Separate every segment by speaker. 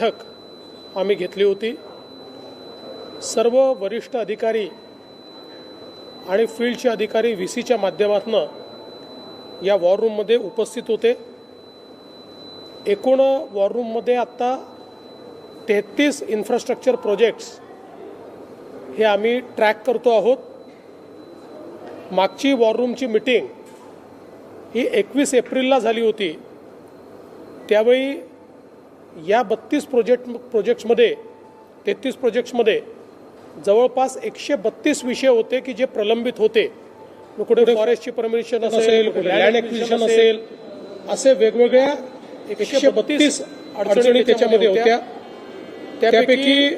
Speaker 1: बैठक आम्ही घेतली होती. सर्व वरिष्ठ अधिकारी आणि फील्डचे अधिकारी व्ही सीच्या माध्यमातून या वॉर रूममध्ये उपस्थित होते. एकूण वॉर रूममध्ये आत्ता तेहतीस इन्फ्रास्ट्रक्चर प्रोजेक्ट्स हे आम्ही ट्रॅक करतो आहोत. मागची वॉर रूमची मिटिंग ही एकवीस एप्रिलला झाली होती. त्यावेळी या बत्तीस प्रोजेक्ट प्रोजेक्ट्समध्ये तेहतीस प्रोजेक्ट्समध्ये जवळपास एकशे बत्तीस विषय होते की जे प्रलंबित होते. कुठे फॉरेस्टची परमिशन असेल लँड ॲक्विजिशन असेल असे वेगवेगळ्या एकशे बत्तीस अडचणी त्याच्यामध्ये होत्या. त्यापैकी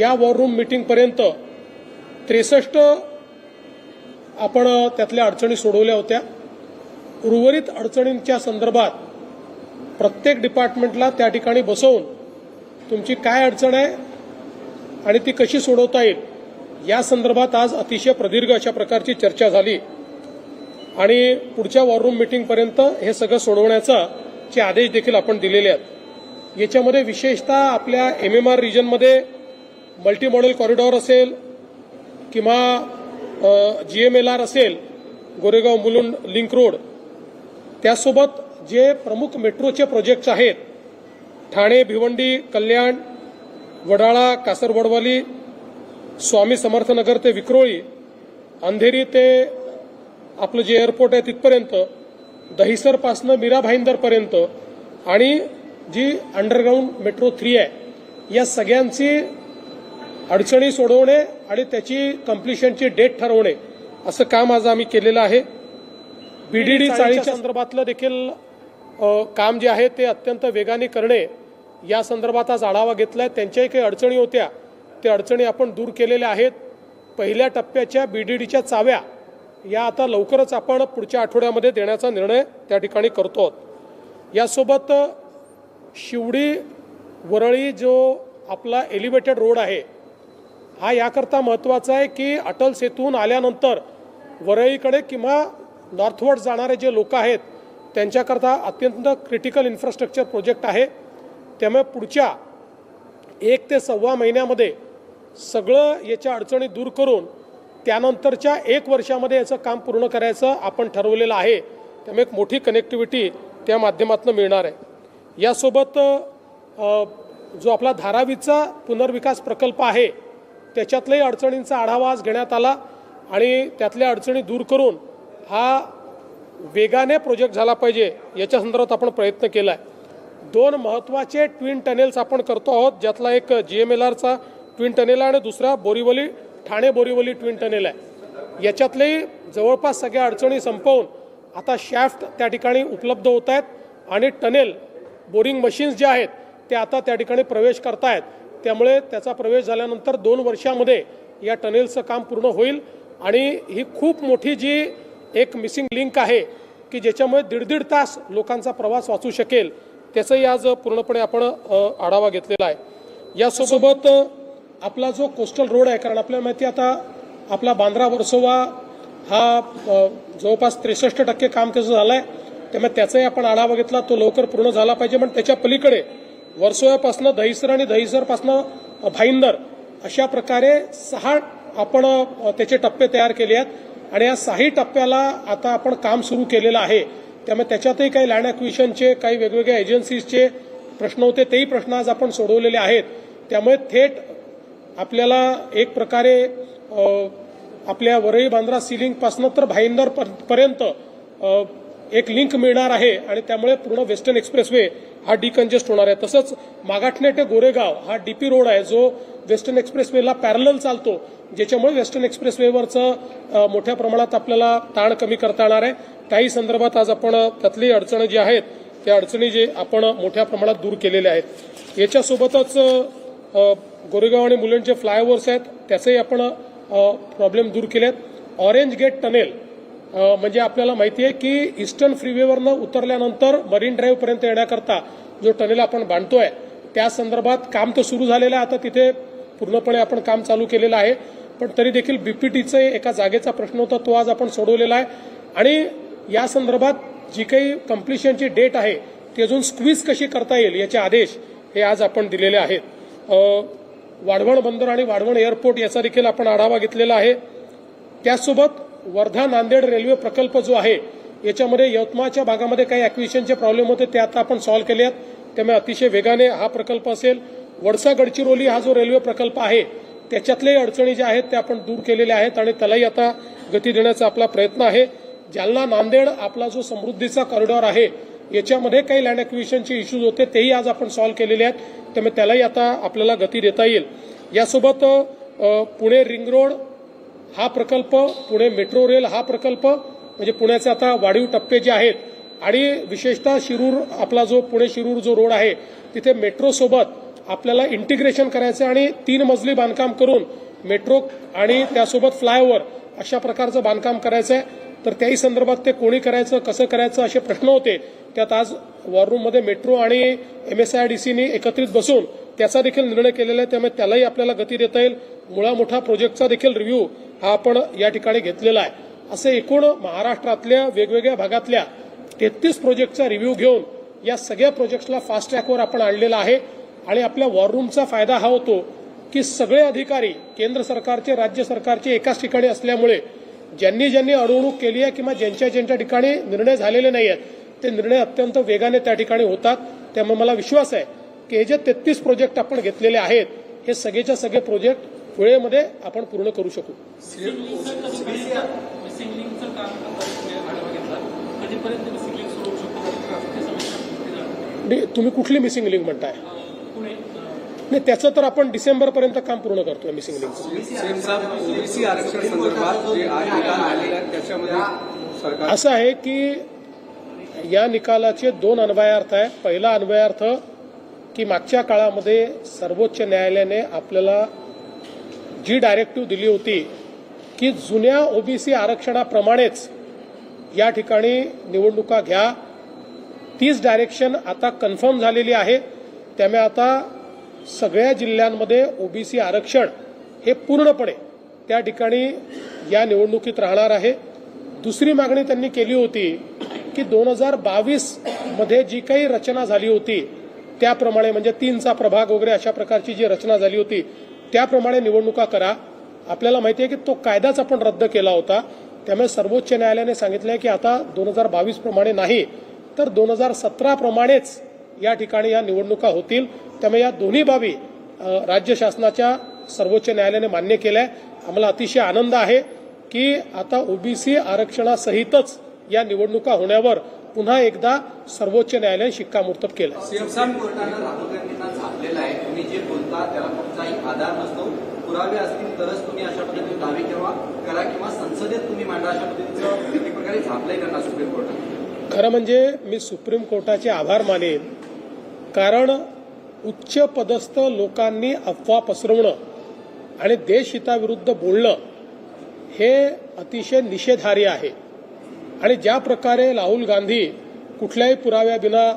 Speaker 1: या वॉर रूम मिटिंगपर्यंत त्रेसष्ट आपण त्यातल्या अडचणी सोडवल्या होत्या. उर्वरित अडचणींच्या संदर्भात प्रत्येक डिपार्टमेंटला त्या ठिकाणी बसवून तुमची काय अडचण आहे आणि ती कशी सोडवता येईल या संदर्भात आज अतिशय प्रदीर्घ अशा प्रकारची चर्चा झाली. आणि पुढच्या वॉररूम मिटिंगपर्यंत हे सगळं सोडवण्याचा चे आदेश देखील आपण दिलेले आहेत. याच्यामध्ये विशेषतः आपल्या एम एम आर रिजनमध्ये मल्टी मॉडेल कॉरिडॉर असेल किंवा जी एम एल आर असेल गोरेगाव मुलुंड लिंक रोड त्यासोबत जे प्रमुख मेट्रोचे प्रोजेक्ट्स आहेत ठाणे भिवंडी कल्याण वडाळा कासरवडवाली स्वामी समर्थनगर ते विक्रोळी अंधेरी ते आपलं जे एअरपोर्ट आहे तिथपर्यंत दहिसरपासनं मीरा भाईंदरपर्यंत आणि जी अंडरग्राऊंड मेट्रो थ्री आहे या सगळ्यांची अडचणी सोडवणे आणि त्याची कम्प्लिशनची डेट ठरवणे असं काम आज आम्ही केलेलं आहे. बीडीडी चाळीच्या संदर्भातलं देखील काम जे आहे ते अत्यंत वेगाने करणे या संदर्भात आज आढावा आहे त्यांच्याही काही अडचणी होत्या. त्या अडचणी आपण दूर केलेल्या आहेत. पहिल्या टप्प्याच्या बीडीडीच्या चाव्या या आता लवकरच आपण पुढच्या आठवड्यामध्ये देण्याचा निर्णय त्या ठिकाणी करतो आहोत. यासोबत शिवडी वरळी जो आपला एलिव्हेटेड रोड आहे हा याकरता महत्त्वाचा आहे की अटल सेतून आल्यानंतर वरळीकडे किंवा नॉर्थवर्ड जाणारे जे लोक आहेत त्यांच्याकरता अत्यंत क्रिटिकल इन्फ्रास्ट्रक्चर प्रोजेक्ट आहे. त्यामुळे पुढच्या एक ते सव्वा महिन्यामध्ये सगळं याच्या अडचणी दूर करून त्यानंतरच्या एक वर्षामध्ये याचं काम पूर्ण करायचं आपण ठरवलेलं आहे. त्यामुळे एक मोठी कनेक्टिव्हिटी त्या माध्यमातून मिळणार आहे. यासोबत जो आपला धारावीचा पुनर्विकास प्रकल्प आहे त्याच्यातल्याही अडचणींचा आढावा आज घेण्यात आला आणि त्यातल्या अडचणी दूर करून हा वेगाने प्रोजेक्ट झाला पाहिजे याच्या संदर्भात आपण प्रयत्न केला आहे दोन महत्त्वाचे ट्विन टनेल्स आपण करतो आहोत ज्यातला एक जी एम एल आरचा ट्विन टनेल आहे आणि दुसरा बोरीवली ठाणे बोरीवली ट्विन टनेल आहे. याच्यातलेही जवळपास सगळ्या अडचणी संपवून आता शॅफ्ट त्या ठिकाणी उपलब्ध होत आहेत आणि टनेल बोरिंग मशीन्स जे आहेत ते आता त्या ठिकाणी प्रवेश करतायत. त्यामुळे त्याचा प्रवेश झाल्यानंतर दोन वर्षामध्ये या टनेलचं काम पूर्ण होईल आणि ही खूप मोठी जी एक मिसिंग लिंक आहे की ज्याच्यामुळे दीड दीड तास लोकांचा प्रवास वाचू शकेल त्याचाही आज पूर्णपणे आपण आढावा घेतलेला आहे. यासोबत आपला जो कोस्टल रोड आहे कारण आपल्याला माहिती आहे आता आपला बांद्रा वर्सोवा हा जवळपास त्रेसष्ट टक्के काम त्याचं झालं आहे त्यामुळे त्याचाही आपण आढावा घेतला तो लवकर पूर्ण झाला पाहिजे. पण त्याच्या पलीकडे वर्सोव्यापासनं दहिसर आणि दहिसरपासनं भाईंदर अशा प्रकारे सहा आपण त्याचे टप्पे तयार केले आहेत. आणि या साही टप्प्याला आता आपण काम सुरू केलेलं आहे. त्यामुळे त्याच्यातही काही लँड ॲक्विशनचे काही वेगवेगळ्या एजन्सीजचे प्रश्न होते तेही प्रश्न आज आपण सोडवलेले आहेत. त्यामुळे थेट आपल्याला एक प्रकारे आपल्या वरळी बांद्रा सिलिंगपासनं तर भाईंदर पर्यंत एक लिंक मिळणार आहे. आणि त्यामुळे पूर्ण वेस्टर्न एक्सप्रेसवे हा डिकंजेस्ट होणार आहे. तसंच मागाठणे ते गोरेगाव हा डीपी रोड आहे जो वेस्टर्न एक्सप्रेसवेला पॅरल चालतो ज्याच्यामुळे वेस्टर्न एक्सप्रेसवेवरचं मोठ्या प्रमाणात आपल्याला ताण कमी करता येणार आहे. त्याही संदर्भात आज आपण त्यातली अडचणी जी आहेत त्या अडचणी जे आपण मोठ्या प्रमाणात दूर केलेल्या आहेत. याच्यासोबतच गोरेगाव आणि मुलुंड जे फ्लायओव्हर्स आहेत त्याचेही आपण प्रॉब्लेम दूर केलेत. ऑरेंज गेट टनेल म्हणजे आपल्याला माहिती आहे की ईस्टर्न फ्रीवेवरनं उतरल्यानंतर मरीन ड्राईव्हपर्यंत येण्याकरता जो टनेल आपण बांधतोय त्या संदर्भात काम तर सुरू झालेलं आहे. आता तिथे पूर्णपणे आपण काम चालू केलेलं आहे. पण तरी देखील बीपीटीचं एका जागेचा प्रश्न होता तो आज आपण सोडवलेला आहे. आणि या संदर्भात जी काही कम्प्लिशनची डेट आहे ती अजून स्क्वीज कशी करता येईल याचे आदेश हे आज आपण दिलेले आहेत. वाढवण बंदर आणि वाढवण एअरपोर्ट याचा देखील आपण आढावा घेतलेला आहे. त्याचसोबत वर्धा नांदेड रेल्वे प्रकल्प जो आहे याच्यामध्ये यवतमाळच्या भागामध्ये काही ॲक्विशनचे प्रॉब्लेम होते ते आता आपण सॉल्व्ह केले आहेत त्यामुळे अतिशय वेगाने हा प्रकल्प असेल. वडसा गडचिरोली हा जो रेल्वे प्रकल्प आहे त्याच्यातल्याही अडचणी ज्या आहेत त्या आपण दूर केलेल्या आहेत आणि त्यालाही आता गती देण्याचा आपला प्रयत्न आहे. जालना नांदेड आपला जो समृद्धीचा कॉरिडॉर आहे याच्यामध्ये काही लँड ॲक्विशनचे इश्यूज होते तेही आज आपण सॉल्व्ह केलेले आहेत. त्यामुळे त्यालाही आता आपल्याला गती देता येईल. यासोबत पुणे रिंग रोड हा प्रकल्प पुणे मेट्रो रेल हा प्रकल्प म्हणजे पुण्याचे आता वाढीव टप्पे जे आहेत आणि विशेषतः शिरूर आपला जो पुणे शिरूर जो रोड आहे तिथे मेट्रोसोबत आपल्याला इंटिग्रेशन करायचं आणि तीन मजली बांधकाम करून मेट्रो आणि त्यासोबत फ्लायओव्हर अशा प्रकारचं बांधकाम करायचं आहे तर त्याही संदर्भात ते कोणी करायचं कसं करायचं असे प्रश्न होते. त्यात आज वॉर रूममध्ये मेट्रो आणि एम एस आय डी सीनी एकत्रित बसून त्याचा देखील निर्णय केलेला आहे. त्यामुळे त्यालाही आपल्याला गती देता येईल. मुळा मोठा प्रोजेक्टचा देखील रिव्ह्यू हा आपण या ठिकाणी घेतलेला आहे. असे एकूण महाराष्ट्रातल्या वेगवेगळ्या भागातल्या तेहतीस प्रोजेक्टचा रिव्ह्यू घेऊन या सगळ्या प्रोजेक्ट्सला फास्ट ट्रॅकवर आपण आणलेला आहे. आणि आपल्या वॉर रूमचा फायदा हा होतो की सगळे अधिकारी केंद्र सरकारचे राज्य सरकारचे एकाच ठिकाणी असल्यामुळे ज्यांनी ज्यांनी अडवणूक केली आहे किंवा ज्यांच्या ज्यांच्या ठिकाणी निर्णय झालेले नाही आहेत ते निर्णय अत्यंत वेगाने त्या ठिकाणी होतात. त्यामुळे मला विश्वास आहे की हे जे तेहतीस प्रोजेक्ट आपण घेतलेले आहेत हे सगळेच्या सगळे प्रोजेक्ट वेळेमध्ये आपण पूर्ण करू शकू. तुम्ही कुठली मिसिंग लिंक म्हणताय? नाही त्याचं तर आपण डिसेंबरपर्यंत काम पूर्ण करतोय मिसिंग
Speaker 2: आरक्षण संदर्भात त्याच्यामध्ये सरकार
Speaker 1: असं आहे की या निकालाचे दोन अन्वयार्थ आहे पहिला अन्वयार्थ की मागच्या काळामध्ये सर्वोच्च न्यायालयाने आपल्याला जी डायरेक्टिव्ह दिली होती की जुन्या ओबीसी आरक्षणाप्रमाणेच या ठिकाणी निवडणुका घ्या. तीच डायरेक्शन आता कन्फर्म झालेली आहे. त्यामुळे आता सगळ्या जिल्ह्यांमध्ये ओबीसी आरक्षण हे पूर्णपणे त्या ठिकाणी या निवडणुकीत राहणार आहे. दुसरी मागणी त्यांनी केली होती की दोन हजार बावीसमध्ये जी काही रचना झाली होती त्याप्रमाणे म्हणजे तीनचा प्रभाग वगैरे अशा प्रकारची जी रचना झाली होती त्याप्रमाणे निवडणुका करा. आपल्याला माहिती आहे की तो कायदाच आपण रद्द केला होता. त्यामुळे सर्वोच्च न्यायालयाने सांगितलं की आता दोन हजार बावीस प्रमाणे नाही तर दोन हजार सतरा प्रमाणेच या ठिकाणी या निवडणुका होतील. त्यामुळे या दोन्ही बाबी राज्य शासनाच्या सर्वोच्च न्यायालयाने मान्य केल्या आम्हाला अतिशय आनंद आहे की आता ओबीसी आरक्षणासहितच या निवडणुका होण्यावर पुन्हा एकदा सर्वोच्च न्यायालयाने शिक्कामोर्तब केलं.
Speaker 2: सीएम साहेब
Speaker 3: कोर्टानं राहुल गांधींना झापलेलं आहे. तुम्ही जे बोलता त्याला कुठचाही आधार नसतो. पुरावे असतील तरच तुम्ही अशा पद्धतीने दावे किंवा करा किंवा संसदेत तुम्ही मांडा अशा पद्धतीचं एक प्रकारे झापलंय त्यांना सुप्रीम कोर्टाने.
Speaker 1: खरं म्हणजे मी सुप्रीम कोर्टाचे आभार मानेन. कारण उच्च पदस्थ लोकांनी अफवा पसरवणं आणि देशहिताविरुद्ध बोलणं हे अतिशय निषेधार्य आहे. आणि ज्या प्रकारे राहुल गांधी कुठल्याही पुराव्याविना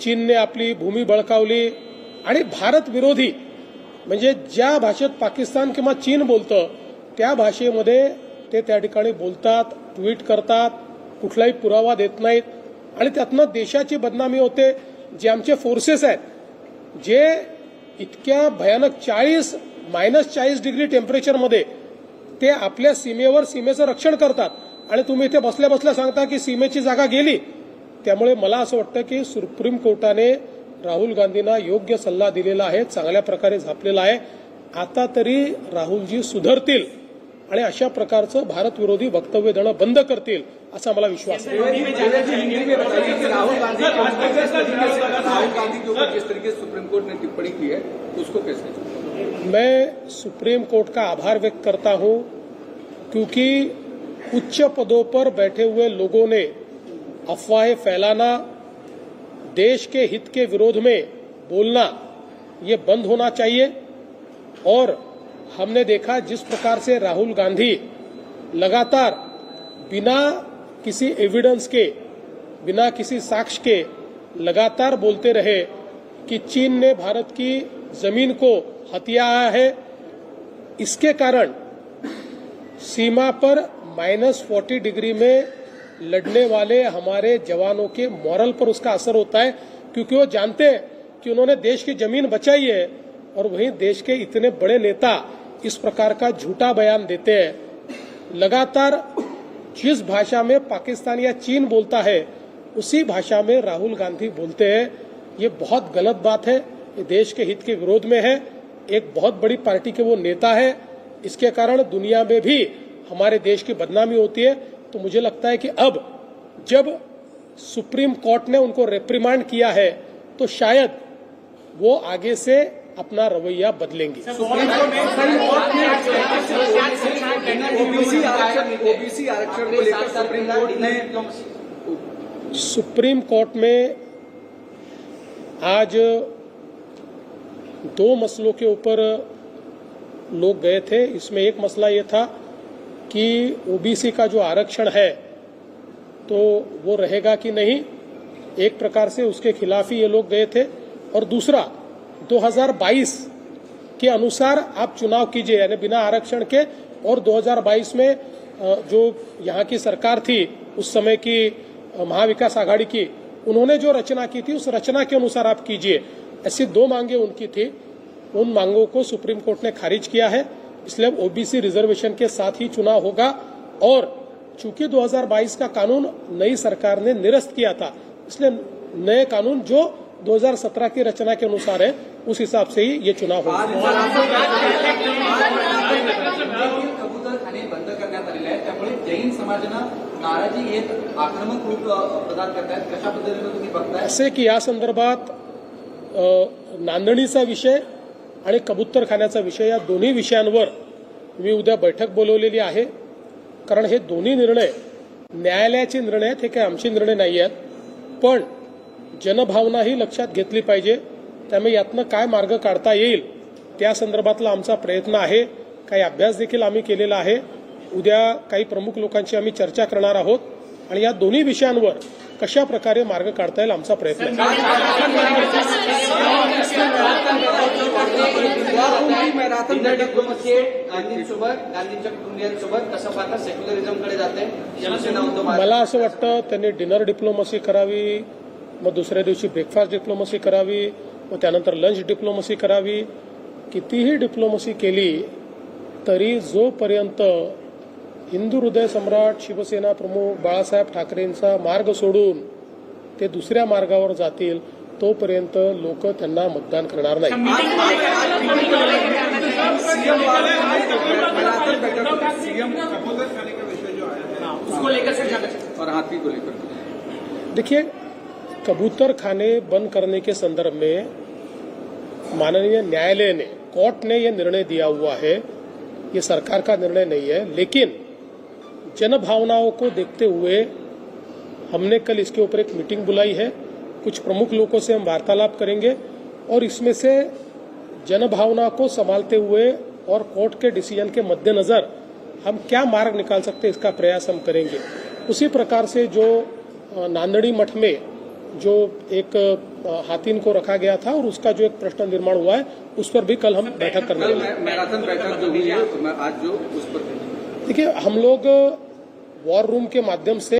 Speaker 1: चीनने आपली भूमी बळकावली आणि भारत विरोधी म्हणजे ज्या भाषेत पाकिस्तान किंवा चीन बोलतं त्या भाषेमध्ये ते त्या ठिकाणी बोलतात ट्विट करतात कुठलाही पुरावा देत नाहीत. आणि त्यातनं देशाची बदनामी होते. जे आमचे फोर्सेस आहेत जे इतक्या भयानक चाळीस मायनस चाळीस डिग्री टेम्परेचरमध्ये ते आपल्या सीमेवर सीमेचं रक्षण करतात. आणि तुम्ही इथे बसल्या बसल्या सांगता की सीमेची जागा गेली. त्यामुळे मला असं वाटतं की सुप्रीम कोर्टाने राहुल गांधींना योग्य सल्ला दिलेला आहे चांगल्या प्रकारे झापलेला आहे. आता तरी राहुलजी सुधरतील. आणि अशा प्रकारचं भारत विरोधी वक्तव्य देणं बंद करतील असा मला विश्वास आहे.
Speaker 2: है?
Speaker 1: मैं सुप्रीम कोर्ट का आभार व्यक्त करता हूं क्योंकि उच्च पदों पर बैठे हुए लोगों ने अफवाहें फैलाना देश के हित के विरोध में बोलना ये बंद होना चाहिए और हमने देखा जिस प्रकार से राहुल गांधी लगातार बिना किसी एविडेंस के, बिना किसी साक्ष्य के लगातार बोलते रहे कि चीन ने भारत की ज़मीन को हथिया है। इसके कारण सीमा पर माइनस फोर्टी डिग्री में लड़ने वाले हमारे जवानों के मॉरल पर उसका असर होता है, क्योंकि वो जानते हैं कि उन्होंने देश की ज़मीन बचाई है और वहीं देश के इतने बड़े नेता इस प्रकार का झूठा बयान देते हैं। लगातार जिस भाषा में पाकिस्तान या चीन बोलता है, उसी भाषा में राहुल गांधी बोलते हैं। ये बहुत गलत बात है। ये देश के हित के विरोध में है। एक बहुत बड़ी पार्टी के वो नेता है। इसके कारण दुनिया में भी हमारे देश की बदनामी होती है। तो मुझे लगता है कि अब जब सुप्रीम कोर्ट ने उनको रेप्रिमांड किया है तो शायद वो आगे से अपना रवैया बदलेंगे।
Speaker 2: ओबीसी आरक्षण को लेकर सुप्रीम कोर्ट ने
Speaker 1: सुप्रीम कोर्ट में आज दो मसलों के ऊपर लोग गए थे। इसमें एक मसला ये था कि ओबीसी का जो आरक्षण है तो वो रहेगा कि नहीं? एक प्रकार से उसके खिलाफ ही ये लोग गए थे। और दूसरा 2022 के अनुसार आप चुनाव कीजिए, यानी बिना आरक्षण के। और 2022 में जो यहाँ की सरकार थी, उस समय की महाविकास आघाड़ी की, उन्होंने जो रचना की थी, उस रचना के अनुसार आप कीजिए। ऐसी दो मांगे उनकी थी। उन मांगों को सुप्रीम कोर्ट ने खारिज किया है। इसलिए ओबीसी रिजर्वेशन के साथ ही चुनाव होगा। और चूँकि 2022 का कानून नई सरकार ने निरस्त किया था, इसलिए नए कानून जो 2017 की रचना के अनुसार है उस हिसाब से ही ये चुनाव होगा।
Speaker 3: कबूतर खाणे बंद करण्यात आलेले आहेत त्यामुळे जैन समाजानं नाराजी येत आक्रमक रूप अ, प्रदान करतायत कशा पद्धतीनं तुम्ही बघताय?
Speaker 1: असे की या संदर्भात नांदणीचा विषय आणि कबूतरखान्याचा विषय या दोन्ही विषयांवर मी उद्या बैठक बोलवलेली आहे. कारण हे दोन्ही निर्णय न्यायालयाचे निर्णय आहेत हे काही आमचे निर्णय नाही आहेत पण जनभावना ही लक्षात घेतली पाहिजे. त्यामुळे यातनं काय मार्ग काढता येईल त्या संदर्भातला आमचा प्रयत्न आहे. काही अभ्यास देखील आम्ही केलेला आहे. उद्या काही प्रमुख लोकांची आम्ही चर्चा करणार आहोत. आणि या दोन्ही विषयांवर कशा प्रकारे मार्ग काढता येईल आमचा प्रयत्न मला असं वाटतं त्यांनी डिनर डिप्लोमसी करावी. मग दुसऱ्या दिवशी ब्रेकफास्ट डिप्लोमसी करावी मग त्यानंतर लंच डिप्लोमसी करावी. कितीही डिप्लोमसी केली तरी जोपर्यंत हिंदू हृदय सम्राट शिवसेना प्रमुख बाळासाहेब ठाकरेंचा मार्ग सोडून ते दुसऱ्या मार्गावर जातील तोपर्यंत लोक त्यांना मतदान करणार नाही. देखिए कबूतर खाने बंद करने के संदर्भ में माननीय न्यायालय ने, कोर्ट ने यह निर्णय दिया हुआ है। ये सरकार का निर्णय नहीं है, लेकिन जन भावनाओं को देखते हुए हमने कल इसके ऊपर एक मीटिंग बुलाई है। कुछ प्रमुख लोगों से हम वार्तालाप करेंगे और इसमें से जन भावना को संभालते हुए और कोर्ट के डिसीज़न के मद्देनजर हम क्या मार्ग निकाल सकते हैं, इसका प्रयास हम करेंगे। उसी प्रकार से जो नांदड़ी मठ में जो एक हाथीन को रखा गया था और उसका जो एक प्रश्न निर्माण हुआ है उस पर भी कल हम बैठक करने वाले हैं।
Speaker 2: मैराथन बैठक जो हुई है तो आज जो उस पर
Speaker 1: देखिए हम लोग वॉर रूम के माध्यम से